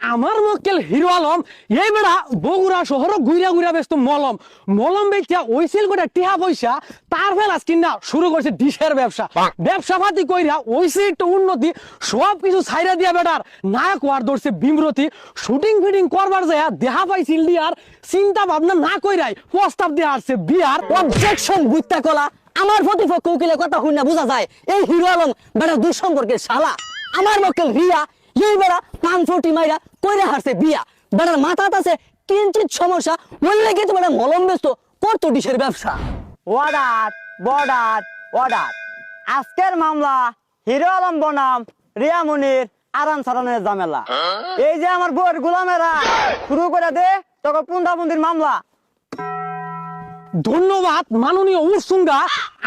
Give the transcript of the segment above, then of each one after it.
আমার মক্কেল হিরো আলম এই বেড়া বগুড়া শহর ঘুরা ঘুরা ব্যস্ত মলম। মলম বেচা ওইছিল গোটা টিহা পয়সা তার ফেলাস কিনা শুরু করছে ডিশের ব্যবসা। ব্যবসা পাতি কইরা ওইসে একটু উন্নতি সব কিছু ছাইরা দিয়া বেটার নায়ক ওয়ার ধরছে বিমরতি। শুটিং ফিটিং করবার যায় দেহা পাইছিল দিয়ার চিন্তা ভাবনা না কইরাই প্রস্তাব দিয়ে আসছে বিয়ার অবজেকশন বুঝতে কলা আমার প্রতিপক্ষ উকিলের কথা শুনে বোঝা যায় এই হিরো আলম বেটা দুঃসম্পর্কের শালা। আমার মক্কেল রিয়া এই বেড়া মাইরা কইরা হারছে বিয়া। মাথাত আছে কিঞ্চিত সমস্যা বললে কিন্তু বেটা মলম ব্যস্ত করতো ডিশের ব্যবসা? অর্ডার বর্ডার অর্ডার আজকের মামলা হিরো আলম বনাম রিয়া মুনির আরাম সারানের ঝামেলা। এই যে আমার বউয়ের গোলামেরা শুরু করে দে তোকে পুন্দাপুন্দির মামলা। ধন্যবাদ মাননীয় উরসুঙ্গা।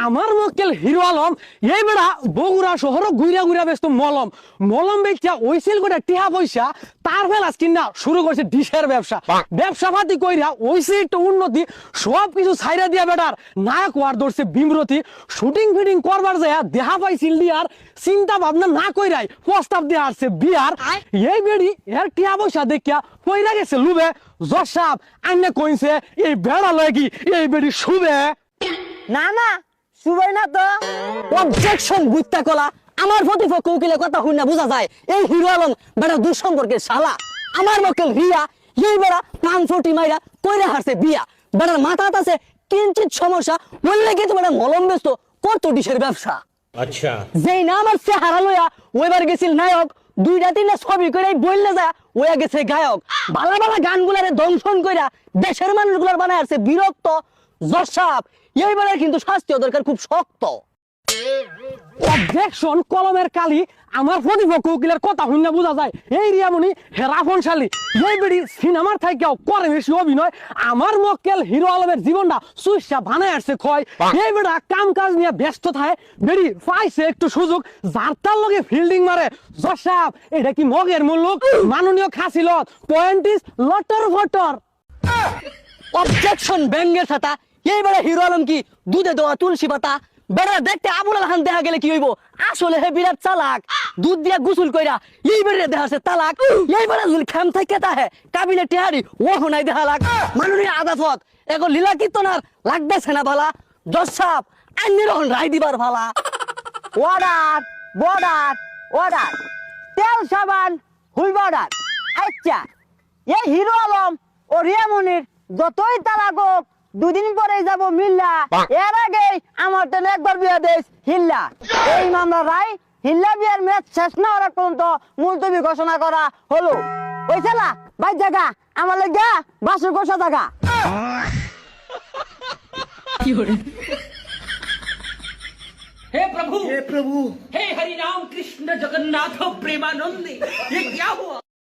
আমার মক্কেল হিরো আলম এই বেড়া বগুড়া শহর ঘুরা ঘুরা ব্যস্ত মলম। মলম বেচা ওইছিল গোটা টিহা পয়সা তার ফেলাস কিনা শুরু করছে ডিশের ব্যবসা। ব্যবসা পাতি কইরা ওইসে একটু উন্নতি সব কিছু ছাইরা দিয়া বেটার নায়ক ওয়ার ধরছে বিমরতি। শুটিং ফিটিং করবার যায় দেহা পাইছিল দিয়ার চিন্তা ভাবনা না কইরাই প্রস্তাব দিয়ে আসছে বিয়ার এই বেড়ি এর টিহা পয়সা দেখিয়া কইরা গেছে লুবে। জসাব কইছে এই বেড়া এই বেড়ি শুবে। না না না তো। অবজেকশন কলা। আমার প্রতিপক্ষ কথা শুনে বোঝা যায়। এই হিরো আলম বেড়া দুঃসম্পর্কের শালা। আমার রিয়া এই বেড়া পান ফুটি মাইরা কইরা হারছে বিয়া। বেড়ার আছে কিঞ্চিত সমস্যা বললে কিন্তু বেড়া মলম ব্যস্ত কত ডিশের ব্যবসা। আচ্ছা। যেই না আমার সে হারালোয়া ওইবার গেছিল নায়ক দুইটা তিনটা ছবি করে বললে যা, ওয়া গেছে গায়ক। ভালো ভালো গানগুলারে দংশন কইরা দেশের মানুষগুলার বানায় আছে বিরক্ত জসাব এইবারের কিন্তু শাস্তিও দরকার, খুব শক্ত। অবজেকশন কলমের কালি আমার প্রতিপক্ষ উকিলের কথা শুনে বোঝা যায় এই রিয়ামণি হেরাফন শালী এই বেড়ি সিনেমার থেকেও করে বেশি অভিনয় আমার মক্কেল হিরো আলমের জীবনটা সুইসা বানায় আসছে ক্ষয় এই বেড়া কাম কাজ নিয়ে ব্যস্ত থাকে বেড়ি পাইছে একটু সুযোগ যার তার লগে ফিল্ডিং মারে। জসাব এটা কি মগের মূল্য? মাননীয় খাসিলত পয়েন্ট ইস লটর ফটর অবজেকশন ব্যঙ্গের ছাতা। এইবারে হিরো আলম কি দুধে দেওয়া তুলসী পাতা? বেড়া দেখতে আবুল আলহান দেখা গেলে কি হইব? আসলে হে বিরাট চালাক। দুধ দিয়া গুসুল কইরা এইবারে দেখা আছে তালাক। এইবারে যদি খেম থেকে তাহে কাবিনে টেহারি ও হনাই দেখা লাগ। মাননীয় আদাফত এখন লীলা কীর্তনার লাগতেছে না ভালা দশাপ আইনি রহন রায় দিবার ভালা অর্ডার বর্ডার অর্ডার তেল সাবান হুইল অর্ডার আচ্ছা এই হিরো আলম ও রিয়া মুনির যতই তালাক হোক দুদিন পরে যাব মিল্লা এর আগে আমার তো একবার বিয়া দেশ হিল্লা এই মামলা রায় হিল্লা বিয়ার ম্যাচ শেষ না হওয়ার পর্যন্ত মুলতবি ঘোষণা করা হলো ওই ছেলা ভাই জায়গা আমার লেগা বাসুর গোসা জায়গা हे प्रभु हे प्रभु हे हरि राम कृष्ण जगन्नाथ प्रेमानंद ये क्या हुआ